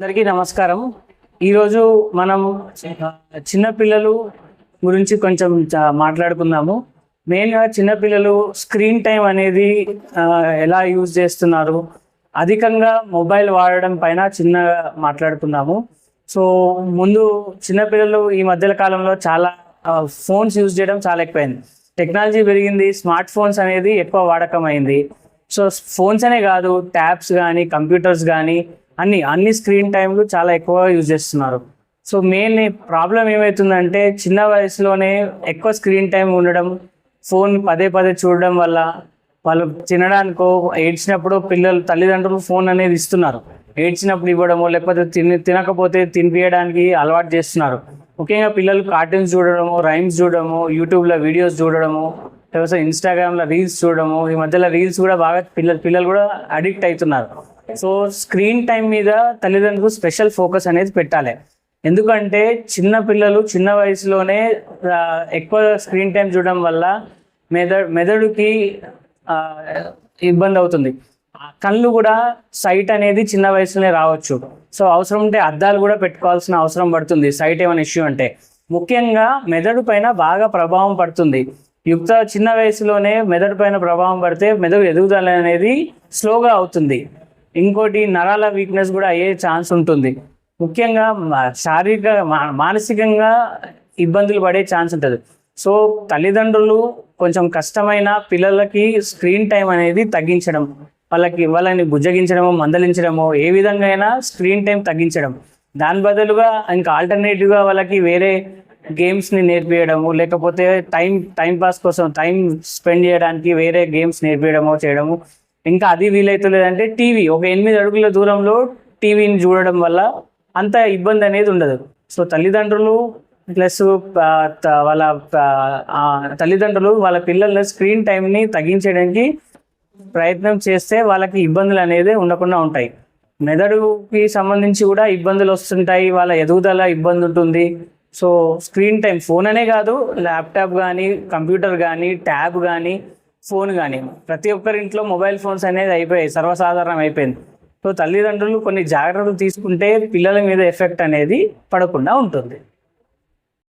అందరికీ నమస్కారం. ఈరోజు మనం చిన్నపిల్లలు గురించి కొంచెం మాట్లాడుకుందాము. మెయిన్గా చిన్నపిల్లలు స్క్రీన్ టైం అనేది ఎలా యూజ్ చేస్తున్నారు? అధికంగా మొబైల్ వాడడం పైన చిన్న మాట్లాడుకుందాము. సో ముందు చిన్నపిల్లలు ఈ మధ్యల కాలంలో చాలా ఫోన్స్ యూజ్ చేయడం చాలా ఎక్కువైంది. టెక్నాలజీ పెరిగింది స్మార్ట్ ఫోన్స్ అనేది ఎక్కువ వాడకం అయింది. సో ఫోన్స్ అనే కాదు ట్యాబ్స్ కానీ కంప్యూటర్స్ కానీ అన్ని అన్ని స్క్రీన్ టైంలు చాలా ఎక్కువగా యూజ్ చేస్తున్నారు. సో మెయిన్ ప్రాబ్లం ఏమవుతుందంటే చిన్న వయసులోనే ఎక్కువ స్క్రీన్ టైం ఉండడం ఫోన్ పదే పదే చూడడం వల్ల వాళ్ళు తినడానికో ఏడ్చినప్పుడు పిల్లలు తల్లిదండ్రులు ఫోన్ అనేది ఇస్తున్నారు. ఏడ్చినప్పుడు ఇవ్వడము లేకపోతే తిని తినకపోతే తినిపించడానికి అలవాటు చేస్తున్నారు. ముఖ్యంగా పిల్లలు కార్టూన్స్ చూడడము రైమ్స్ చూడడము యూట్యూబ్లో వీడియోస్ చూడడము లేకపోతే ఇన్స్టాగ్రామ్లో రీల్స్ చూడడము ఈ మధ్యలో రీల్స్ కూడా బాగా పిల్లలు పిల్లలు కూడా అడిక్ట్ అవుతున్నారు. సో స్క్రీన్ టైం మీద తల్లిదండ్రులకు స్పెషల్ ఫోకస్ అనేది పెట్టాలి. ఎందుకంటే చిన్న పిల్లలు చిన్న వయసులోనే ఎక్కువ స్క్రీన్ టైం చూడడం వల్ల మెద మెదడుకి ఇబ్బంది అవుతుంది. కళ్ళు కూడా సైట్ అనేది చిన్న వయసులోనే రావచ్చు. సో అవసరం ఉంటే అద్దాలు కూడా పెట్టుకోవాల్సిన అవసరం పడుతుంది. సైట్ ఏమైనా ఇష్యూ అంటే. ముఖ్యంగా మెదడు పైన బాగా ప్రభావం పడుతుంది. యుక్త చిన్న వయసులోనే మెదడు పైన ప్రభావం పడితే మెదడు ఎదుగుదల అనేది స్లోగా అవుతుంది. ఇంకోటి నరాల వీక్నెస్ కూడా అయ్యే ఛాన్స్ ఉంటుంది. ముఖ్యంగా శారీరక మా- మానసికంగా ఇబ్బందులు పడే ఛాన్స్ ఉంటుంది. సో తల్లిదండ్రులు కొంచెం కష్టమైన పిల్లలకి స్క్రీన్ టైం అనేది తగ్గించడం వాళ్ళకి వాళ్ళని బుజ్జగించడమో మందలించడమో ఏ విధంగా అయినా స్క్రీన్ టైం తగ్గించడం. దాని బదులుగా ఇంకా ఆల్టర్నేటివ్గా వాళ్ళకి వేరే గేమ్స్ని నేర్పించడము లేకపోతే టైం టైం పాస్ కోసం టైం స్పెండ్ చేయడానికి వేరే గేమ్స్ నేర్పించడమో చేయడము. ఇంకా అది వీలైతలేదంటే టీవీ. ఒక ఎనిమిది అడుగుల దూరంలో టీవీని చూడడం వల్ల అంత ఇబ్బంది అనేది ఉండదు. సో తల్లిదండ్రులు ప్లస్ వాళ్ళ తల్లిదండ్రులు వాళ్ళ పిల్లల స్క్రీన్ టైంని తగ్గించడానికి ప్రయత్నం చేస్తే వాళ్ళకి ఇబ్బందులు అనేది ఉండకుండా ఉంటాయి. మెదడుకి సంబంధించి కూడా ఇబ్బందులు వస్తుంటాయి. వాళ్ళ ఎదుగుదల ఇబ్బంది ఉంటుంది. సో స్క్రీన్ టైం ఫోన్ అనే కాదు ల్యాప్టాప్ కానీ కంప్యూటర్ కానీ ట్యాబ్ కానీ ఫోన్ కానీ ప్రతి ఒక్కరి ఇంట్లో మొబైల్ ఫోన్స్ అనేది అయిపోయాయి సర్వసాధారణం అయిపోయింది. సో తల్లిదండ్రులు కొన్ని జాగ్రత్తలు తీసుకుంటే పిల్లల మీద ఎఫెక్ట్ అనేది పడకుండా ఉంటుంది.